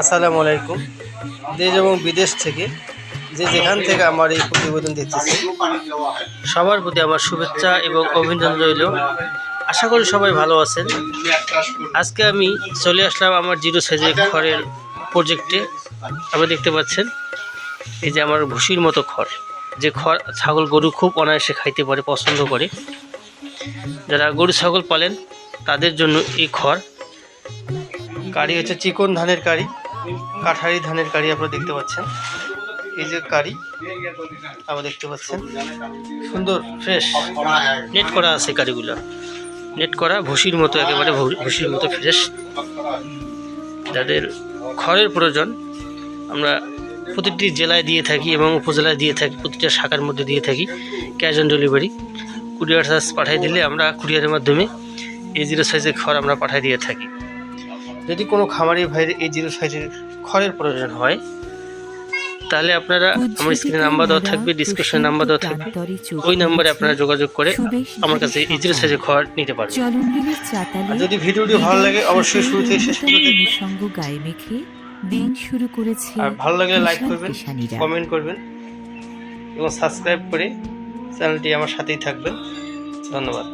আসসালামু আলাইকুম। দেশ এবং বিদেশ থেকে যে যেখান থেকে আমার এই প্রতিবেদন দেখতেছে, সবার প্রতি আমার শুভেচ্ছা এবং অভিনন্দন রইল। আশা করি সবাই ভালো আছেন। আজকে আমি চলে আসলাম আমার জিরো সাইজের খড়ের প্রজেক্টে আপনারা দেখতে পাচ্ছেন, এই যে আমার ভুসির মতো খড়। যে খড়, ছাগল গরু খুব অনায়াসে খাইতে পারে, পছন্দ করে। যারা গরু, ছাগল পালেন, তাদের জন্য এই খড়। কারি হচ্ছে চিকন ধানের কারি কাঠারি ধানের কারি আপনারা দেখতে পাচ্ছেন। এই যে কারি আপনারা দেখতে পাচ্ছেন। সুন্দর ফ্রেশ নেট করা আছে কারিগুলো নেট করা, ভুসির মতো, একেবারে ভুসির মতো ফ্রেশ যাদের খড়ের প্রয়োজন, আমরা প্রতিটি জেলায় দিয়ে থাকি এবং উপজেলায় দিয়ে থাকি, প্রতিটা শাখার মধ্যে দিয়ে থাকি cash on delivery courier charge পাঠিয়ে দিলে আমরা, কুরিয়ারের মাধ্যমে এই জিরো সাইজের খড় আমরা পাঠিয়ে দিয়ে থাকি। যদি কোনো খামারি ভাইয়ের এই জিরো সাইজের খড়ের প্রয়োজন হয় তাহলে আপনারা আমার স্ক্রিনে নাম্বার দেওয়া থাকবে ডিসক্রিপশনে নাম্বার দেওয়া থাকবে। ওই নাম্বারে আপনারা যোগাযোগ করে আমার কাছে এই জিরো সাইজের খড় নিতে পারবেন। আর যদি ভিডিওটি ভালো লাগে অবশ্যই শুরু থেকে শেষ সঙ্গ গায়ে মেখে দিন শুরু করেছে আর ভালো লাগলে লাইক করবেন কমেন্ট করবেন এবং সাবস্ক্রাইব করে চ্যানেলটি আমার সাথেই থাকবেন। ধন্যবাদ।